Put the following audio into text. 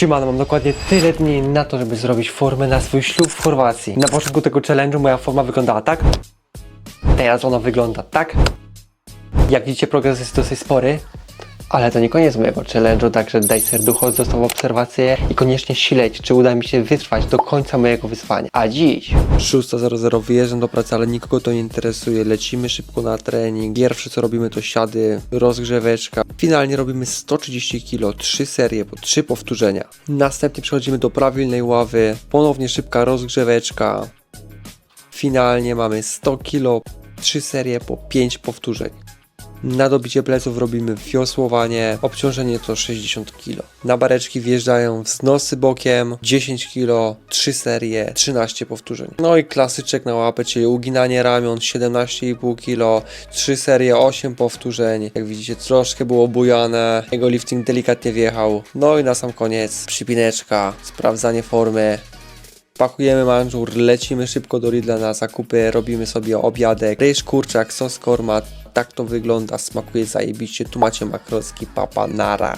Siemano, mam dokładnie tyle dni na to, żeby zrobić formę na swój ślub w Chorwacji. Na początku tego challenge'u moja forma wyglądała tak. Teraz ona wygląda tak. Jak widzicie, progres jest dosyć spory. Ale to nie koniec mojego challenge'u, także daj serducho, zostaw obserwację i koniecznie śledź, czy uda mi się wytrwać do końca mojego wyzwania. A dziś 6.00 wyjeżdżam do pracy, ale nikogo to nie interesuje. Lecimy szybko na trening. Pierwsze co robimy to siady, rozgrzeweczka. Finalnie robimy 130 kg, 3 serie po 3 powtórzenia. Następnie przechodzimy do prawilnej ławy. Ponownie szybka rozgrzeweczka. Finalnie mamy 100 kg, 3 serie po 5 powtórzeń. Na dobicie pleców robimy wiosłowanie, obciążenie to 60 kg. Na bareczki wjeżdżają wznosy bokiem, 10 kg, 3 serie, 13 powtórzeń. No i klasyczek na łapę, czyli uginanie ramion, 17,5 kg, 3 serie, 8 powtórzeń. Jak widzicie troszkę było bujane, jego lifting delikatnie wjechał. No i na sam koniec przypineczka, sprawdzanie formy, Pakujemy manżur, lecimy szybko do Lidla na zakupy, robimy sobie obiadek, ryż, kurczak, sos korma, tak to wygląda, smakuje zajebiście, tu macie makrowski, papa, nara.